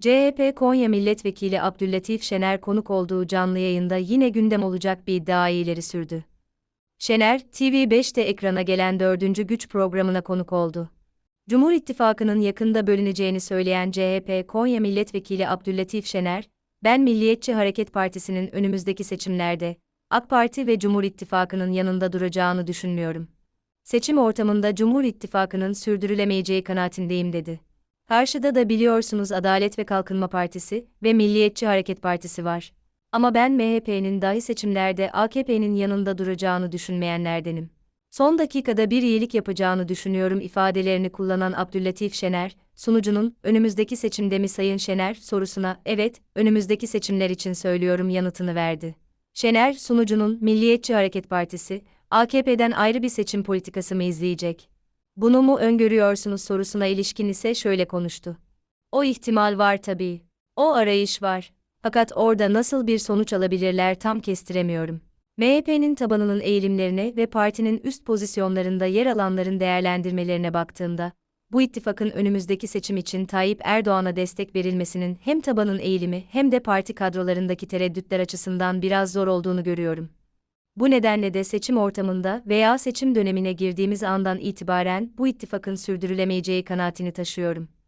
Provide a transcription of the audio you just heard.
CHP Konya Milletvekili Abdüllatif Şener konuk olduğu canlı yayında yine gündem olacak bir iddiayı ileri sürdü. Şener, TV5'te ekrana gelen dördüncü güç programına konuk oldu. Cumhur İttifakı'nın yakında bölüneceğini söyleyen CHP Konya Milletvekili Abdüllatif Şener, ben Milliyetçi Hareket Partisi'nin önümüzdeki seçimlerde, AK Parti ve Cumhur İttifakı'nın yanında duracağını düşünmüyorum. Seçim ortamında Cumhur İttifakı'nın sürdürülemeyeceği kanaatindeyim dedi. Karşıda da biliyorsunuz Adalet ve Kalkınma Partisi ve Milliyetçi Hareket Partisi var. Ama ben MHP'nin dahi seçimlerde AKP'nin yanında duracağını düşünmeyenlerdenim. Son dakikada bir iyilik yapacağını düşünüyorum ifadelerini kullanan Abdüllatif Şener, sunucunun önümüzdeki seçimde mi Sayın Şener sorusuna evet, önümüzdeki seçimler için söylüyorum yanıtını verdi. Şener, sunucunun Milliyetçi Hareket Partisi, AKP'den ayrı bir seçim politikası mı izleyecek? Bunu mu öngörüyorsunuz sorusuna ilişkin ise şöyle konuştu. O ihtimal var tabii. O arayış var. Fakat orada nasıl bir sonuç alabilirler tam kestiremiyorum. MHP'nin tabanının eğilimlerine ve partinin üst pozisyonlarında yer alanların değerlendirmelerine baktığımda, bu ittifakın önümüzdeki seçim için Tayyip Erdoğan'a destek verilmesinin hem tabanın eğilimi hem de parti kadrolarındaki tereddütler açısından biraz zor olduğunu görüyorum. Bu nedenle de seçim ortamında veya seçim dönemine girdiğimiz andan itibaren bu ittifakın sürdürülemeyeceği kanaatini taşıyorum.